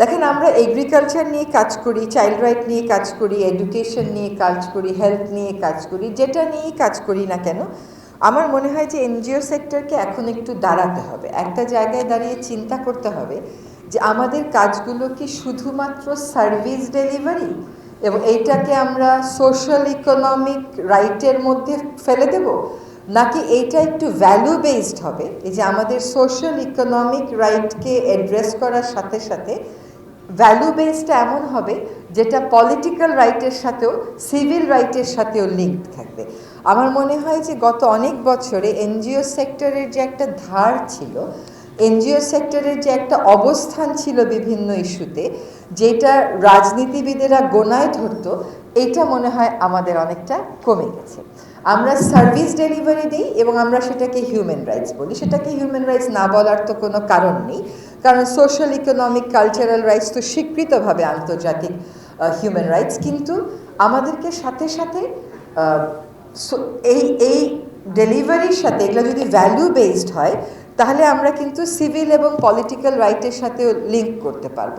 দেখেন, আমরা এগ্রিকালচার নিয়ে কাজ করি চাইল্ড রাইট নিয়ে কাজ করি এডুকেশন নিয়ে কাজ করি হেলথ নিয়ে কাজ করি, যেটা নিয়েই কাজ করি না কেন, আমার মনে হয় যে এনজিও সেক্টরকে এখন একটু দাঁড়াতে হবে। একটা জায়গায় দাঁড়িয়ে চিন্তা করতে হবে যে আমাদের কাজগুলো কি শুধুমাত্র সার্ভিস ডেলিভারি এবং এইটাকে আমরা সোশ্যাল ইকোনমিক রাইটের মধ্যে ফেলে দেব, নাকি এইটা একটু ভ্যালু বেসড হবে? এই যে আমাদের সোশ্যাল ইকোনমিক রাইটকে অ্যাড্রেস করার সাথে সাথে ভ্যালু বেসডটা এমন হবে যেটা পলিটিক্যাল রাইটের সাথেও সিভিল রাইটের সাথেও লিঙ্ক থাকবে। আমার মনে হয় যে গত অনেক বছরে এনজিও সেক্টরের যে একটা ধার ছিল, এনজিও সেক্টরের যে একটা অবস্থান ছিল বিভিন্ন ইস্যুতে যেটা রাজনীতিবিদেরা গোনায় ধরতো, এটা মনে হয় আমাদের অনেকটা কমে গেছে। আমরা সার্ভিস ডেলিভারি দিই এবং আমরা সেটাকে হিউম্যান রাইটস বলি। সেটাকে হিউম্যান রাইটস না বলার তো কোনো কারণ নেই। কারণ সোশ্যাল ইকোনমিক কালচারাল রাইটস তো স্বীকৃতভাবে আন্তর্জাতিক হিউম্যান রাইটস কিন্তু আমাদেরকে সাথে সাথে এই এই ডেলিভারির সাথে, এগুলো যদি ভ্যালু বেসড হয়, তাহলে আমরা কিন্তু সিভিল এবং পলিটিক্যাল রাইটের সাথেও লিঙ্ক করতে পারব।